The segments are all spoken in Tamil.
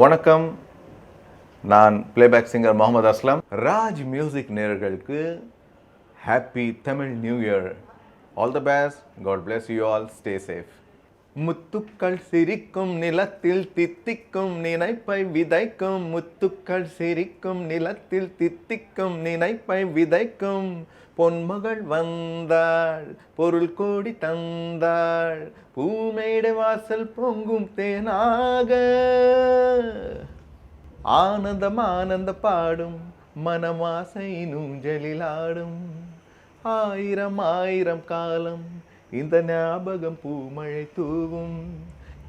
வணக்கம். நான் playback singer Mohammed Aslam. Raj music நேயர்களுக்கு happy Tamil new year all the best god bless you all stay safe முத்துக்கள் சிரிக்கும் நிலத்தில் தித்திக்கும் நினைப்பை விதைக்கும். முத்துக்கள் சிரிக்கும் நிலத்தில் தித்திக்கும் நினைப்பை விதைக்கும். பொன்மகள் வந்தாள் பொருள் கோடி தந்தாள் பூமேடு வாசல் பொங்கும் தேனாக. ஆனந்தம் ஆனந்த பாடும் மனமாசை நூஞ்சலில் ஆடும். ஆயிரம் ஆயிரம் காலம் இந்த ஞாபகம் பூமழை தூவும்.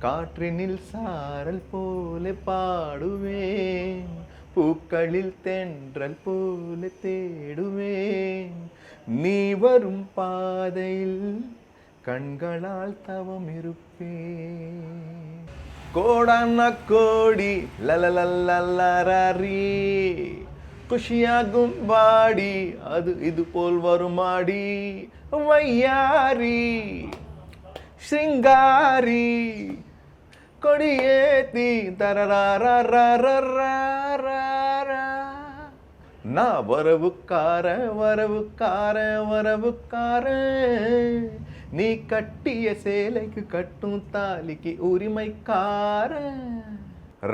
காற்றினில் சாரல் போல பாடுவேன். பூக்களில் தென்றல் போல தேடுவேன். நீ வரும் பாதையில் கண்களால் தவம் இருப்பேன். கோடான கோடி லலலல்லரி குஷியாகும் வாடி அது இது போல் வருமாடி. வையாரி சிங்காரி கொடியேத்தி தரராரா நான் வரவுக்கார வரவுக்கார வரவுக்கார நீ கட்டிய சேலைக்கு கட்டும் தாலிக்கு உரிமைக்கார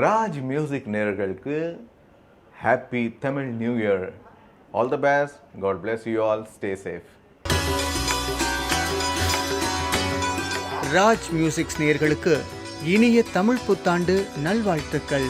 ராஜ் மியூசிக் நேர்களுக்கு happy Tamil new year all the best god bless you all stay safe Raj musics நேர்களுக்கு இனிய தமிழ் புத்தாண்டு நல்வாழ்த்துக்கள்.